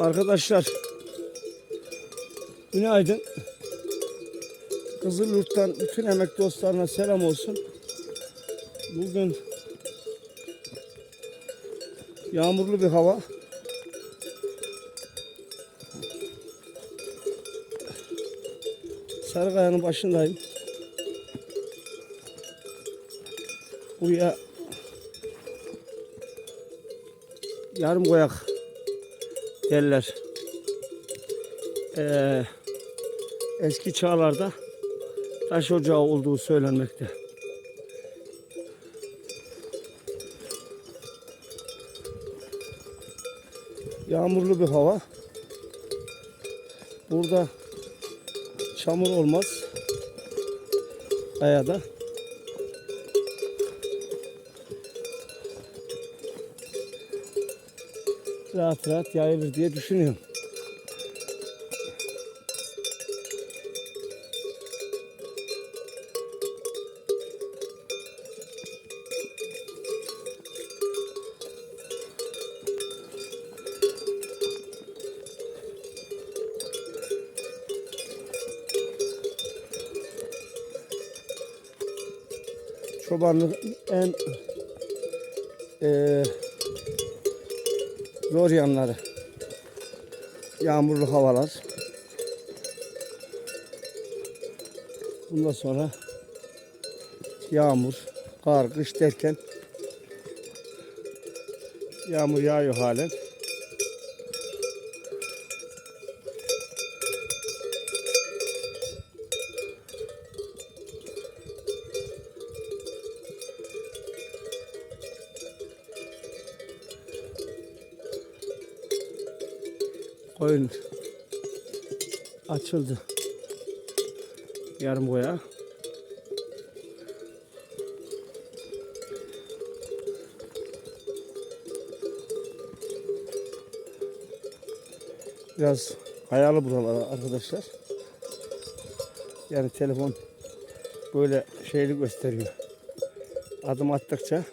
Arkadaşlar günaydın. Kızılyurt'tan bütün emek dostlarına selam olsun. Bugün yağmurlu bir hava. Sarıkaya'nın başındayım. Buraya yarım koyak derler. Ee, eski çağlarda taş ocağı olduğu söylenmekte. Yağmurlu bir hava. Burada çamur olmaz. Kayada. Rahat rahat yayılır diye düşünüyorum. Çobanlık en eee zor yanları. Yağmurlu havalar. Bundan sonra yağmur, kar, kış derken yağmur yağıyor halen. Koyun açıldı. Yarım boya. Biraz hayalı buralar arkadaşlar. Yani telefon böyle şeyli gösteriyor. Adım attıkça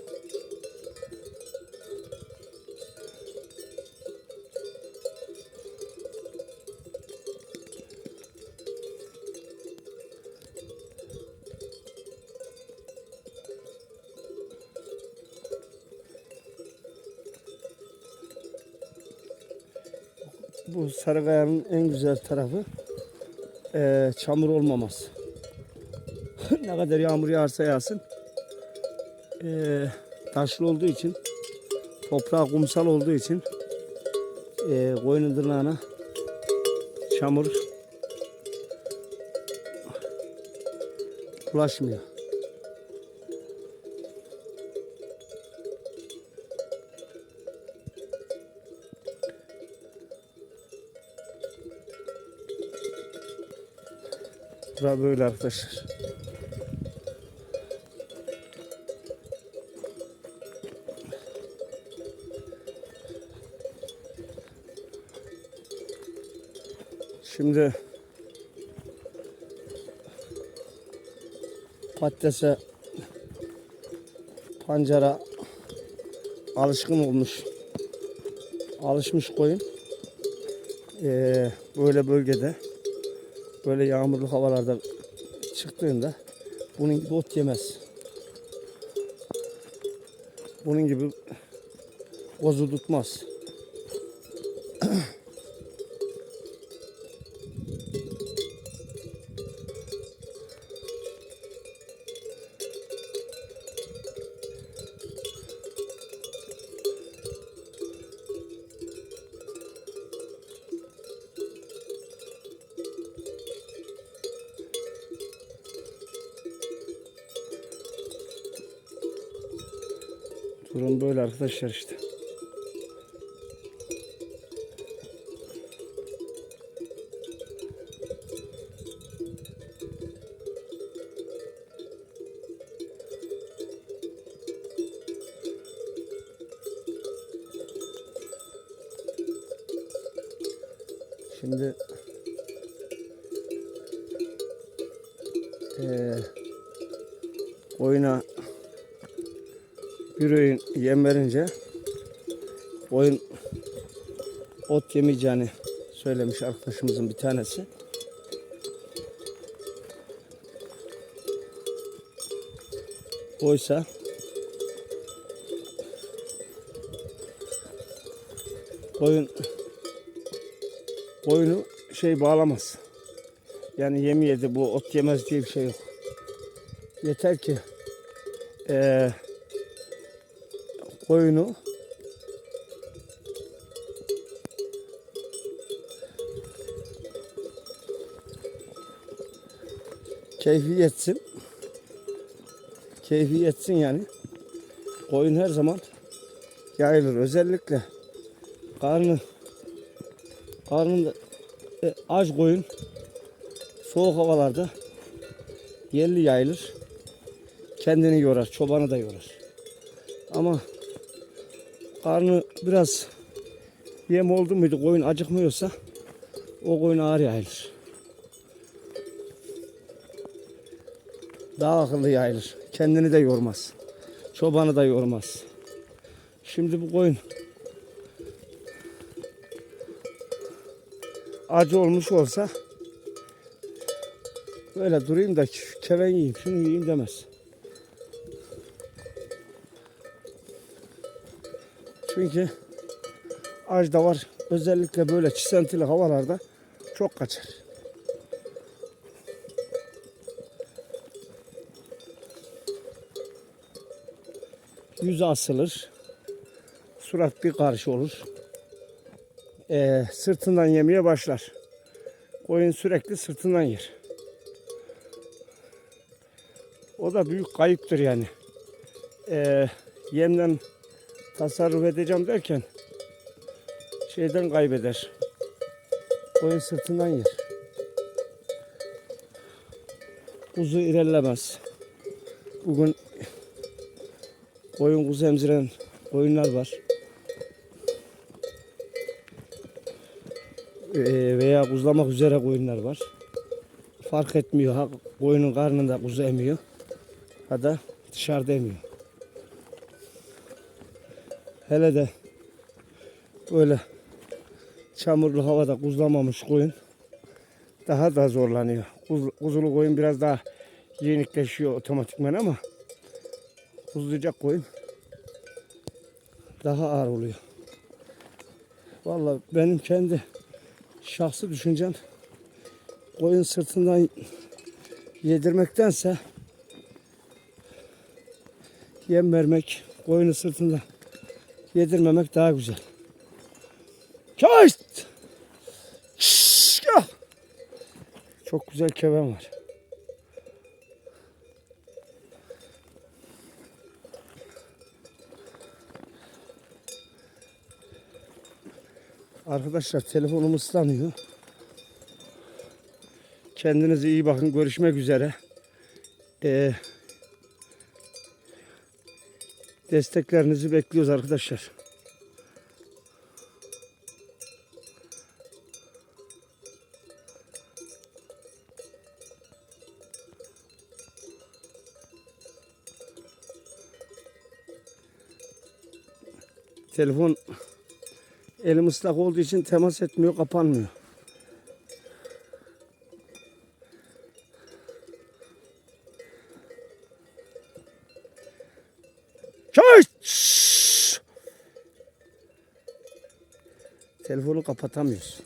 bu Sarıkaya'nın en güzel tarafı eee, çamur olmaması. ne kadar yağmur yağarsa yağsın eee, taşlı olduğu için toprağı kumsal olduğu için eee koyunun tırnağına çamur bulaşmıyor. Bura böyle arkadaşlar. Şimdi patatese pancara alışkın olmuş alışmış koyun Ee, böyle bölgede böyle yağmurlu havalarda çıktığında bunun gibi ot yemez. Bunun gibi kozu tutmaz. Durum böyle arkadaşlar işte. Şimdi eee oyuna bir öğün yem verince oyun ot yemeyeceğini söylemiş arkadaşımızın bir tanesi. Oysa koyun koyunu şey bağlamaz. Yani yemi yedi bu ot yemez diye bir şey yok. Yeter ki eee koyunu keyfi yetsin. Keyfi yetsin yani. Koyun her zaman yayılır. Özellikle karnı karnında e, aç koyun soğuk havalarda yerli yayılır. Kendini yorar, çobanı da yorar. Ama karnı biraz yem oldu muydu koyun acıkmıyorsa o koyun ağır yayılır. Daha akıllı yayılır. Kendini de yormaz. Çobanı da yormaz. Şimdi bu koyun acı olmuş olsa böyle durayım da keven yiyeyim, şunu yiyeyim demez. Çünkü ağaç da var. Özellikle böyle çisentili havalarda çok kaçar. Yüzü asılır. Surat bir karşı olur. Ee, sırtından yemeye başlar. Koyun sürekli sırtından yer. O da büyük kayıptır yani. Ee, yemden tasarruf edeceğim derken şeyden kaybeder. Koyun sırtından yer. Kuzu ilerlemez. Bugün koyun kuzu emziren koyunlar var. Ee, veya kuzlamak üzere koyunlar var. Fark etmiyor. Ha, koyunun karnında kuzu emiyor. Ya da dışarıda emiyor. Hele de böyle çamurlu havada kuzlamamış koyun daha da zorlanıyor. Kuz, kuzulu koyun biraz daha yenikleşiyor otomatikman ama kuzlayacak koyun daha ağır oluyor. Vallahi benim kendi şahsi düşüncem koyun sırtından yedirmektense yem vermek koyunu sırtından yedirmemek daha güzel. Gel. Çok güzel keven var. Arkadaşlar telefonum ıslanıyor. Kendinize iyi bakın. Görüşmek üzere. Ee, desteklerinizi bekliyoruz arkadaşlar. Telefon elim ıslak olduğu için temas etmiyor, kapanmıyor. Çay! Şşş! Telefonu kapatamıyoruz.